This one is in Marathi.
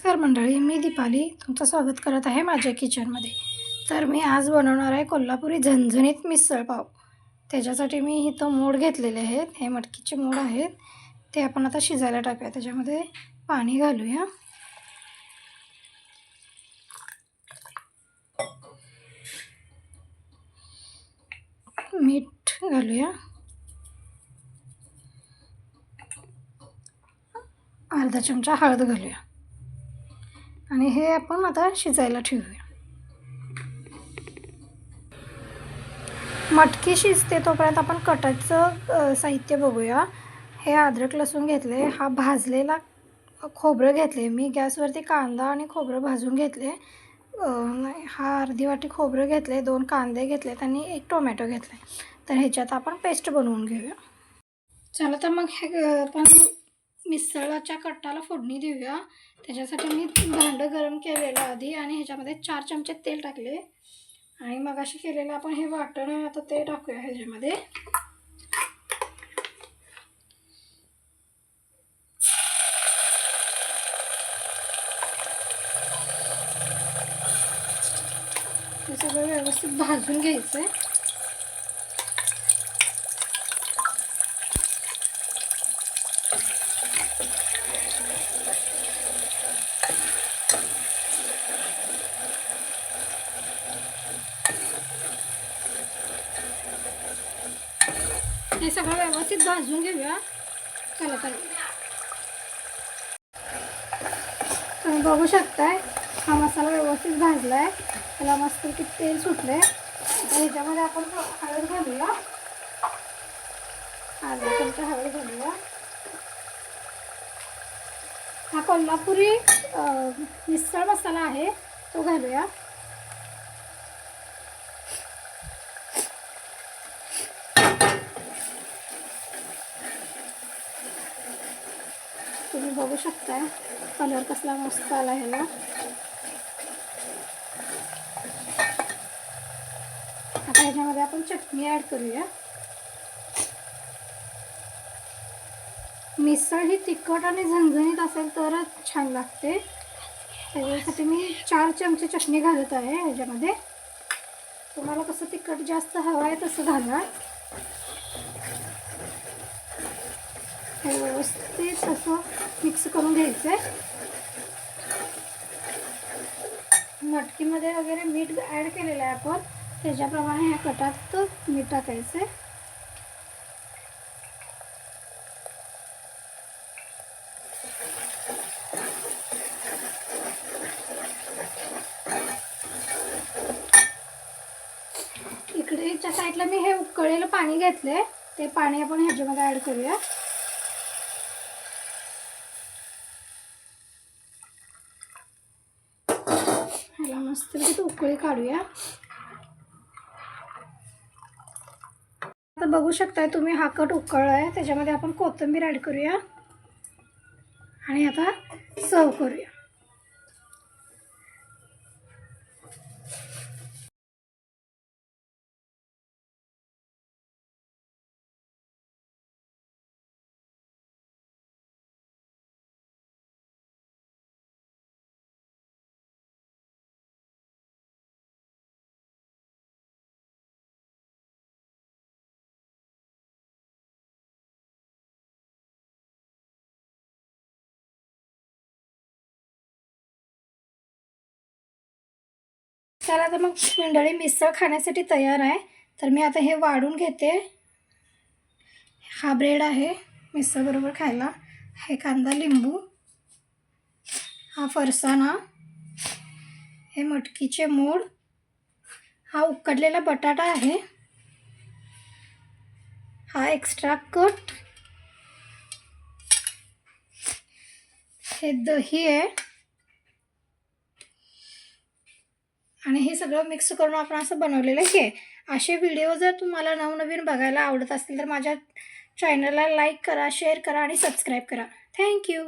नमस्कार मंडळी मी दीपाली तुमचं स्वागत करत आहे माझ्या किचनमध्ये. तर मी आज बनवणार आहे कोल्हापुरी झणझणीत मिसळ पाव. त्याच्यासाठी मी इथं मोड घेतलेले आहेत हे मटकीचे मोड आहेत. ते आपण आता शिजायला टाकूया त्याच्यामध्ये पाणी घालूया. मीठ घालूया. अर्धा चमचा हळद घालूया. आणि हे आपण आता शिजायला ठेवूया. मटकी शिजते तोपर्यंत आपण कटाचं साहित्य बघूया. हे अद्रक लसूण घेतले हा भाजलेला खोबरं घेतले. मी गॅसवरती कांदा आणि खोबरं भाजून घेतले. हा अर्धी वाटी खोबरं घेतले दोन कांदे घेतलेत आणि एक टोमॅटो घेतले. तर ह्याच्यात आपण पेस्ट बनवून घेऊया. चला तर मग हे आपण मिसळाच्या कट्टाला फोडणी देऊया. त्याच्यासाठी मी भांडं गरम केलेलं आधी आणि ह्याच्यामध्ये चार चमचे तेल टाकले. आणि मग अशी केलेलं आपण हे वाटण आता ते टाकूया ह्याच्यामध्ये. हे सगळं व्यवस्थित भाजून घ्यायचं आहे हे सगळं व्यवस्थित भाजून घेऊया. चला तर. तुम्ही बघू शकताय हा मसाला व्यवस्थित भाजला आहे त्याला मस्त की तेल सुटलं आहे आता ह्याच्यामध्ये आपण हळद घालूया. अर्धा चमचा हळद घालूया. हा कोल्हापुरी मिसळ मसाला आहे तो घालूया तुम्ही बघू शकताय. कलर कसला मस्त आला ह्याला आता ह्याच्यामध्ये आपण चटणी ॲड करूया. मिसळ ही तिखट आणि झणझणीत असेल तरच छान लागते. त्याच्यासाठी मी चार चमचे चटणी घालत आहे ह्याच्यामध्ये. तुम्हाला कसं तिखट जास्त हवं आहे तसं घाला. हे व्यवस्थित असं मिक्स करून घ्यायचं आहे मटकीमध्ये वगैरे मीठ ॲड केलेलं आहे आपण. त्याच्याप्रमाणे ह्या कटात मीठ टाकायचं आहे इकडेच्या साईडला मी हे उकळलेलं पाणी घेतलंय. ते पाणी आपण ह्याच्यामध्ये ॲड करूया. याला मस्त उकळी काढूया. आता बघू शकताय तुम्ही हा कट उकळला आहे त्याच्यामध्ये आपण कोथिंबीर ॲड करूया. आणि आता सर्व करूया. चला तर मग मंडळी मिसळ खाण्यासाठी तयार आहे. तर मी आता हे वाढून घेते. हा ब्रेड आहे मिसळबरोबर खायला. हे कांदा लिंबू हा फरसाणा हे मटकीचे मोड हा उकडलेला बटाटा आहे. हा एक्स्ट्रा कट हे दही आहे. आणि हे सगळं मिक्स करून आपण असं बनवलेलं आहे. असे व्हिडिओ जर तुम्हाला नवनवीन बघायला आवडत असतील तर माझ्या चॅनलला लाईक करा शेअर करा आणि सबस्क्राईब करा. थँक्यू